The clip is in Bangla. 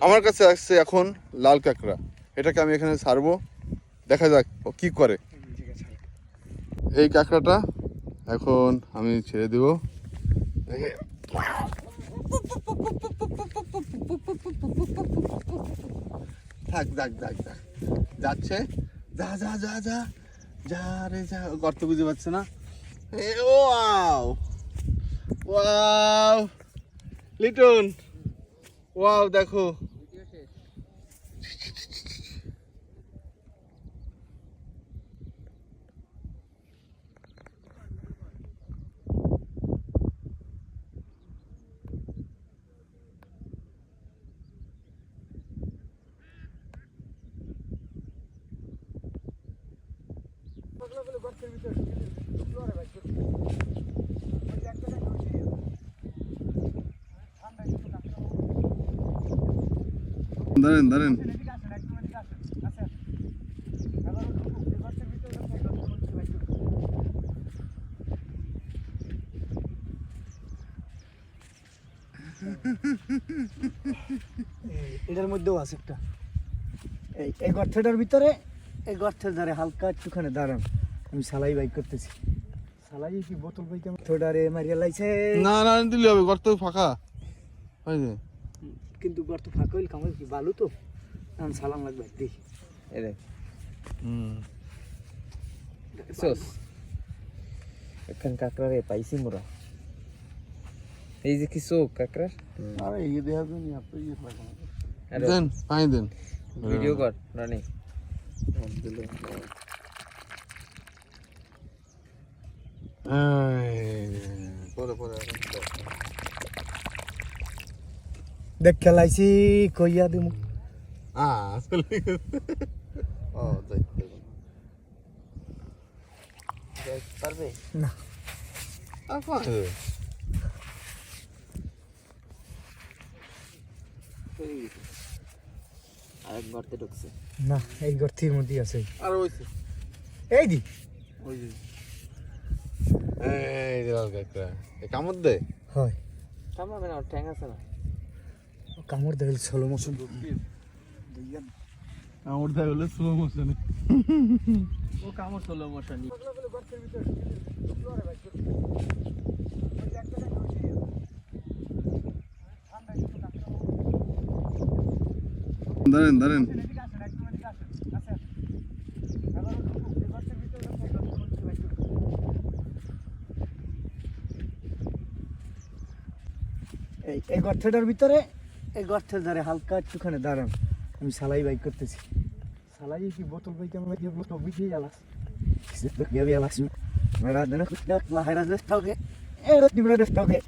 আমার কাছে আসছে এখন লাল কাঁকড়া। এটাকে আমি এখানে ছাড়বো। দেখা যাক ও কি করে। এই কাঁকড়াটা এখন আমি ছেড়ে দেব। থাক যাক যাক যাক যাচ্ছে। যা যা যা যা। যা রে, যা। গর্ত বুঝতে পারছে না। এ, ওয়াও। ওয়াও। লিটন। ওয়াও দেখো দাঁড়েন দাঁড়েন। এটার মধ্যেও আছে একটা। এই এই গর্তটার ভিতরে এই গর্তের ধারে হালকা একটুখানি দাঁড়ান। আমি সালাই বাইক করতেছি। সালাই কি বোতল বাইক থোড়ারে মারিয়া লাইছে। না না দিলে হবে গর্ত ফাঁকা। হয় কিন্তু গর্ত ফাঁকা হইল কামাল কি বালু তো? আমি সালাম লাগবে দেখি। এরে হুম। দেখছস এখান কাঁকড়া রে পাইছি মোরা। এই যে কি চোখ কাঁকড়ার? আরে এই দেখা যাবে আপনি ইয়ে আরে দেন পানি দেন। ভিডিও কর রানি। পরে পরে দেখ খেলাইছি কইয়া দিমু। পারবে? না। আরেক গর্তে ঢুকছে। না এই গর্তের মধ্যে আছে। আর এই দি। ওই এই লাল কাঁকড়া। এ কামড় দে। হয়। কামড়াবে না ঠ্যাং আছে না? কামড় দেখল ষোলো মৌসুম কামড় দেয় হলে স্লো মোশনে ও কামড় চলো মশানি দাঁড়েন দাঁড়েন। এই এই গর্তটার ভিতরে এই গর্তের ধারে হালকা একটুখানি দাঁড়ান, আমি সালাই বাইক করতেছি। সালাই কি বোতল বাইক আমি দিয়ে বোতল বুঝে গেলাস গেলে গেলাস মেয়েরা দেখ কুটনা হেরা দেস্তাওকে এরা দিবরা দেস্তাওকে